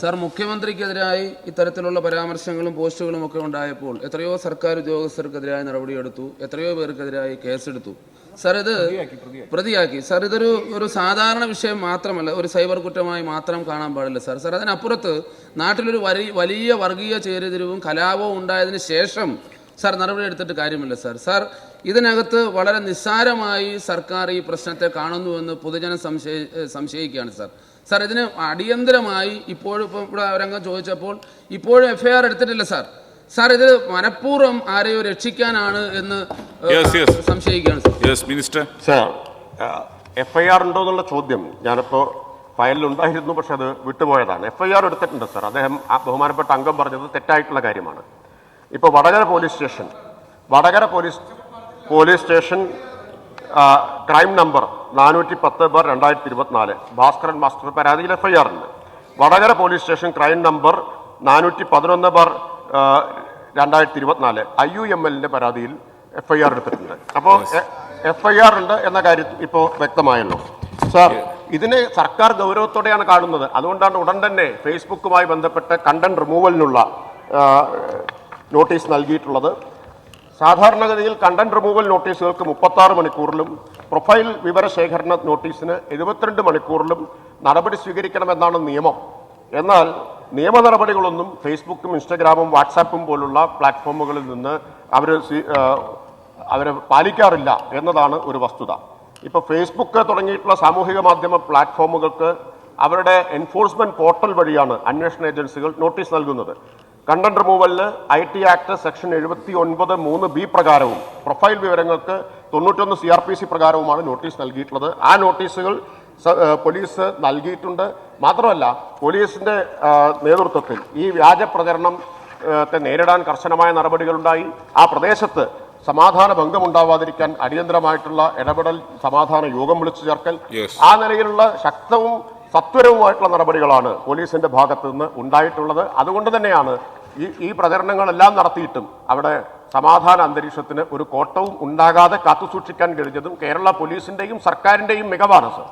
Sir മുഖ്യമന്ത്രിക്കെതിരായി ഇത്തരത്തിലുള്ള പരാമർശങ്ങളും പോസ്റ്റുകളും ഒക്കെ ഉണ്ടായപ്പോൾ എത്രയോ സർക്കാർ ഉദ്യോഗസ്ഥർക്കെതിരായ നടപടിയെടുത്തു എത്രയോ പേർക്കെതിരായി കേസെടുത്തു. സാർ ഇത് പ്രതിയാക്കി സാർ ഇതൊരു ഒരു സാധാരണ വിഷയം മാത്രമല്ല ഒരു സൈബർ കുറ്റമായി മാത്രം കാണാൻ പാടില്ല സാർ. സാർ അതിനപ്പുറത്ത് നാട്ടിലൊരു വലിയ വലിയ വർഗീയ ചേരിതിരിവും കലാപവും ഉണ്ടായതിനു ശേഷം സാർ നടപടി എടുത്തിട്ട് കാര്യമില്ല സാർ. സാർ ഇതിനകത്ത് വളരെ നിസ്സാരമായി സർക്കാർ ഈ പ്രശ്നത്തെ കാണുന്നുവെന്ന് പൊതുജനം സംശയ സംശയിക്കുകയാണ് സാർ. സാർ ഇതിന് അടിയന്തരമായി ഇപ്പോഴും ഇപ്പം ഇവിടെ അവരംഗം ചോദിച്ചപ്പോൾ ഇപ്പോഴും എഫ്ഐആർ എടുത്തിട്ടില്ല സാർ. സാർ ഇത് മനഃപൂർവം ആരെയോ രക്ഷിക്കാനാണ് എന്ന്. സംശയിക്കുകയാണ് minister sir F I R ഉണ്ടോ എന്നുള്ള ചോദ്യം ഞാനിപ്പോൾ ഫയലിലുണ്ടായിരുന്നു പക്ഷെ അത് വിട്ടുപോയതാണ്. എഫ് ഐ ആർ എടുത്തിട്ടുണ്ട് സാർ. അദ്ദേഹം ആ ബഹുമാനപ്പെട്ട അംഗം പറഞ്ഞത് തെറ്റായിട്ടുള്ള കാര്യമാണ്. ഇപ്പോൾ Vadakara police station Vadakara police police station crime number നാനൂറ്റി പത്ത് ബാർ രണ്ടായിരത്തി ഇരുപത്തിനാല് ഭാസ്കരൻ മാസ്റ്റർ പരാതിയിൽ എഫ് ഐ ആർ ഉണ്ട് Vadakara police station crime number നാനൂറ്റി പതിനൊന്ന് ബാർ രണ്ടായിരത്തി ഇരുപത്തിനാല് ഐ യു എം എല്ലിന്റെ പരാതിയിൽ എഫ് ഐ ആർ എടുത്തിട്ടുണ്ട്. അപ്പോൾ എഫ് ഐ ആർ ഉണ്ട് എന്ന കാര്യം ഇപ്പോൾ വ്യക്തമായല്ലോ. സാർ ഇതിനെ സർക്കാർ ഗൗരവത്തോടെയാണ് കാണുന്നത്. അതുകൊണ്ടാണ് ഉടൻ തന്നെ ഫേസ്ബുക്കുമായി ബന്ധപ്പെട്ട് കണ്ടന്റ് റിമൂവലിനുള്ള നോട്ടീസ് നൽകിയിട്ടുള്ളത്. സാധാരണഗതിയിൽ കണ്ടന്റ് റിമൂവൽ നോട്ടീസുകൾക്ക് മുപ്പത്താറ് മണിക്കൂറിലും പ്രൊഫൈൽ വിവരശേഖരണ നോട്ടീസിന് എഴുപത്തിരണ്ട് മണിക്കൂറിലും നടപടി സ്വീകരിക്കണമെന്നാണ് നിയമം. എന്നാൽ നിയമ നടപടികളൊന്നും ഫേസ്ബുക്കും ഇൻസ്റ്റഗ്രാമും വാട്സാപ്പും പോലുള്ള പ്ലാറ്റ്ഫോമുകളിൽ നിന്ന് അവർ അവരെ പാലിക്കാറില്ല എന്നതാണ് ഒരു വസ്തുത. ഇപ്പോൾ ഫേസ്ബുക്ക് തുടങ്ങിയിട്ടുള്ള സാമൂഹിക മാധ്യമ പ്ലാറ്റ്ഫോമുകൾക്ക് അവരുടെ എൻഫോഴ്സ്മെന്റ് പോർട്ടൽ വഴിയാണ് അന്വേഷണ ഏജൻസികൾ നോട്ടീസ് നൽകുന്നത്. കണ്ടന്റ് റിമൂവലിന് ഐ ടി ആക്ട് സെക്ഷൻ എഴുപത്തി ഒൻപത് മൂന്ന് ബി പ്രകാരവും പ്രൊഫൈൽ വിവരങ്ങൾക്ക് തൊണ്ണൂറ്റൊന്ന് സി ആർ പി സി പ്രകാരവുമാണ് നോട്ടീസ് നൽകിയിട്ടുള്ളത്. ആ നോട്ടീസുകൾ പോലീസ് നൽകിയിട്ടുണ്ട്. മാത്രമല്ല പോലീസിന്റെ നേതൃത്വത്തിൽ ഈ വ്യാജ പ്രചരണം നേരിടാൻ കർശനമായ നടപടികളുണ്ടായി. ആ പ്രദേശത്ത് സമാധാന ഭംഗമുണ്ടാവാതിരിക്കാൻ അടിയന്തരമായിട്ടുള്ള ഇടപെടൽ സമാധാന യോഗം വിളിച്ചു ചേർക്കൽ. ആ നിലയിലുള്ള ശക്തവും സത്വരവുമായിട്ടുള്ള നടപടികളാണ് പോലീസിന്റെ ഭാഗത്ത് നിന്ന് ഉണ്ടായിട്ടുള്ളത്. അതുകൊണ്ട് തന്നെയാണ് ഈ ഈ പ്രചരണങ്ങളെല്ലാം നടത്തിയിട്ടും അവിടെ സമാധാന അന്തരീക്ഷത്തിന് ഒരു കോട്ടവും ഉണ്ടാകാതെ കാത്തുസൂക്ഷിക്കാൻ കഴിഞ്ഞതും കേരള പോലീസിന്റെയും സർക്കാരിന്റെയും മികവാണ് സർ.